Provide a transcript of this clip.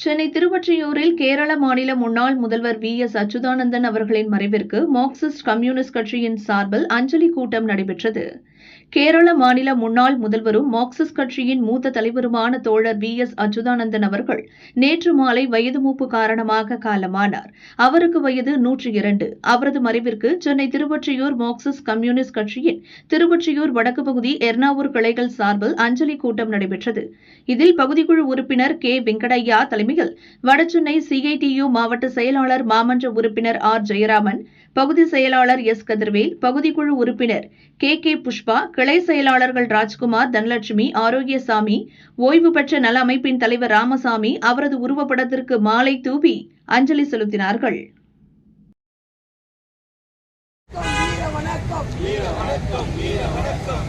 சென்னை திருவொற்றியூரில் கேரள மாநில முன்னாள் முதல்வர் வி. எஸ். அச்சுதானந்தன் அவர்களின் மறைவிற்கு மார்க்சிஸ்ட் கம்யூனிஸ்ட் கட்சியின் சார்பில் அஞ்சலி கூட்டம் நடைபெற்றது. கேரள மாநில முன்னாள் முதல்வரும் மார்க்சிஸ்ட் கட்சியின் மூத்த தலைவருமான தோழர் வி. எஸ். அச்சுதானந்தன் அவர்கள் நேற்று மாலை வயது மூப்பு காரணமாக காலமானார். அவருக்கு வயது நூற்றி இரண்டு. அவரது மறைவிற்கு சென்னை திருவொற்றியூர் மார்க்சிஸ்ட் கம்யூனிஸ்ட் கட்சியின் திருவொற்றியூர் வடக்கு பகுதி எர்ணாவூர் கிளைகள் சார்பில் அஞ்சலி கூட்டம் நடைபெற்றது. இதில் பகுதிக்குழு உறுப்பினர் கே. வெங்கடையா தலைமை தலைமையில் வடசென்னை சிஐடியு மாவட்ட செயலாளர் மாமன்ற உறுப்பினர் ஆர். ஜெயராமன் பகுதி செயலாளர் எஸ். கதிர்வேல் பகுதிக்குழு உறுப்பினர் கே. கே. புஷ்பா கிளை செயலாளர்கள் ராஜ்குமார் தனலட்சுமி ஆரோக்கியசாமி ஓய்வு பெற்ற நல அமைப்பின் தலைவர் ராமசாமி அவரது உருவப்படத்திற்கு மாலை தூவி அஞ்சலி செலுத்தினார்கள். வீர வணக்கம் வீர வணக்கம் வீர வணக்கம்.